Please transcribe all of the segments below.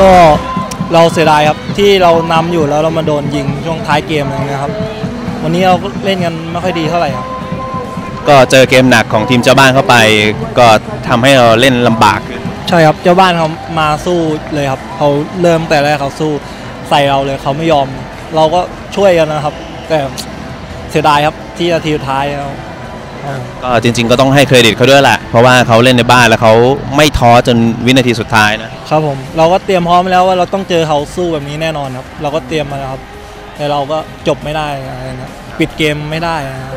ก็เราเสียดายครับที่เรานำอยู่แล้วเรามาโดนยิงช่วงท้ายเกมอะไรเงี้ยครับ วันนี้เราก็เล่นกันไม่ค่อยดีเท่าไหร่ครับ ก็เจอเกมหนักของทีมเจ้าบ้านเข้าไป ก็ทำให้เราเล่นลำบากขึ้นใช่ครับเจ้าบ้านเขามาสู้เลยครับเขาเริ่มแต่แรกเขาสู้ใส่เราเลยเขาไม่ยอม เราก็ช่วยกันนะครับ แต่เสียดายครับที่นาทีสุดท้ายแล้วอ่า ก็จริง ๆ ก็ต้องให้เครดิตเขาด้วยแหละ เพราะว่าเขาเล่นในบ้านแล้วเขาไม่ท้อจนวินาทีสุดท้ายนะครับผมเราก็เตรียมพร้อมแล้วว่าเราต้องเจอเขาสู้แบบนี้แน่นอนครับ เราก็เตรียมมาแล้วครับ แต่เราก็จบไม่ได้อะไรนะปิดเกมไม่ได้นะครับ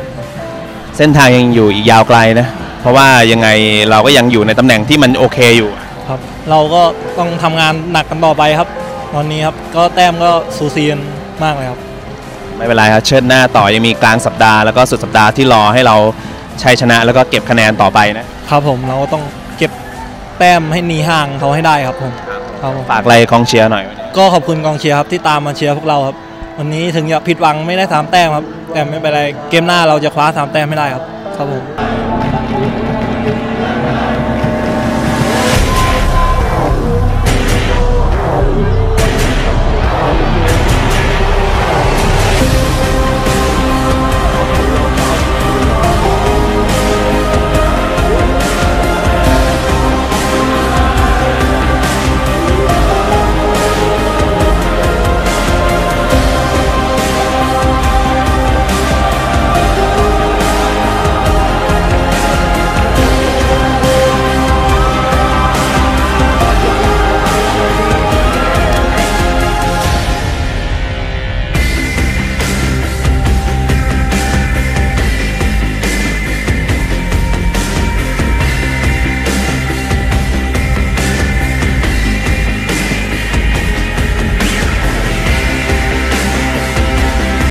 เส้นทางยังอยู่อีกยาวไกลนะ เพราะว่ายังไงเราก็ยังอยู่ในตำแหน่งที่มันโอเคอยู่ครับ เราก็ต้องทำงานหนักกันต่อไปครับ ตอนนี้ครับก็แต้มก็สูสีกันมากเลยครับ ไม่เป็นไรครับเชิดหน้าต่อยังมีกลางสัปดาห์แล้วก็สุดสัปดาห์ที่รอให้เรา ชัยชนะแล้วก็เก็บคะแนนต่อไปนะครับผมเราก็ต้องเก็บแต้มให้หนีห่างเขาให้ได้ครับผมครับฝากอะไรกองเชียร์หน่อยก็ขอบคุณกองเชียร์ครับที่ตามมาเชียร์พวกเราครับ วันนี้ถึงจะผิดหวังไม่ได้สามแต้มครับ แต่ไม่เป็นไรเกมหน้าเราจะคว้าสามแต้มไม่ได้ครับ ครับผม